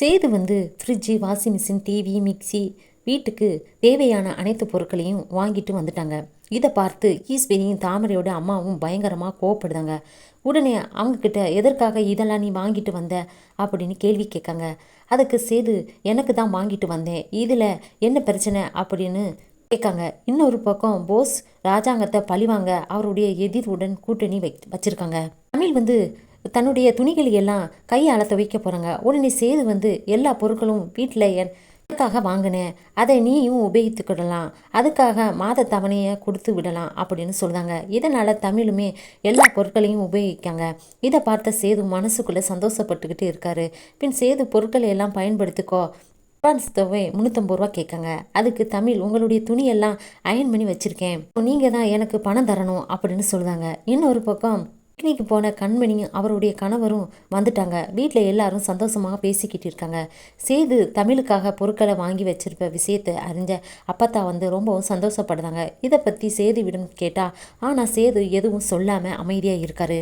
சேது வந்து fridge washing machine TV mixie வீட்டுக்கு தேவையான அனைத்து பொருட்களையும் வாங்கிட்டு வந்துட்டாங்க. இதை பார்த்து ஈஸ்வரியும் தாமரையோட அம்மாவும் பயங்கரமாக கோவப்படுதாங்க. உடனே அவங்கக்கிட்ட எதற்காக இதெல்லாம் நீ வாங்கிட்டு வந்த? அப்படின்னு கேள்வி கேட்காங்க. அதுக்கு சேது எனக்கு தான் வாங்கிட்டு வந்தேன். இதில் என்ன பிரச்சனை? அப்படின்னு கேட்காங்க. இன்னொரு பக்கம் போஸ் ராஜாங்கத்தை பழிவாங்க. அவருடைய எதிர்வுடன் கூட்டணி வை வச்சுருக்காங்க. தமிழ் வந்து தன்னுடைய துணிகள் எல்லாம் கையால் துவைக்க போகிறாங்க உடனே சேது வந்து எல்லா பொருட்களும் வீட்டில் அதுக்காக வாங்கினேன் அதை நீயும் உபயோகித்துக்கிடலாம் அதுக்காக மாத தவணையை கொடுத்து விடலாம் அப்படின்னு சொல்கிறாங்க இதனால் தமிழுமே எல்லா பொருட்களையும் உபயோகிக்காங்க. இதை பார்த்த சேது மனசுக்குள்ளே சந்தோஷப்பட்டுக்கிட்டு இருக்காரு. பின் சேது பொருட்களை எல்லாம் பயன்படுத்திக்கோ. அட்வான்ஸ் தொகை முந்நூற்றம்பது ரூபா கேட்காங்க. அதுக்கு தமிழ் உங்களுடைய துணியெல்லாம் அயன் பண்ணி வச்சுருக்கேன். நீங்கள் தான் எனக்கு பணம் தரணும் அப்படின்னு சொல்கிறாங்க இன்னொரு பக்கம் பிக்னிக் போன கண்மணியும் அவருடைய கணவரும் வந்துட்டாங்க. வீட்டில் எல்லாரும் சந்தோஷமாக பேசிக்கிட்டு இருக்காங்க. சேது தமிழுக்காக பொருட்களை வாங்கி வச்சிருப்ப விஷயத்தை அறிஞ்ச அப்பத்தா வந்து ரொம்பவும் சந்தோஷப்படுறாங்க. இதை பற்றி சேதுவிடம் கேட்டால் ஆனால் சேது எதுவும் சொல்லாமல் அமைதியாக இருக்காரு.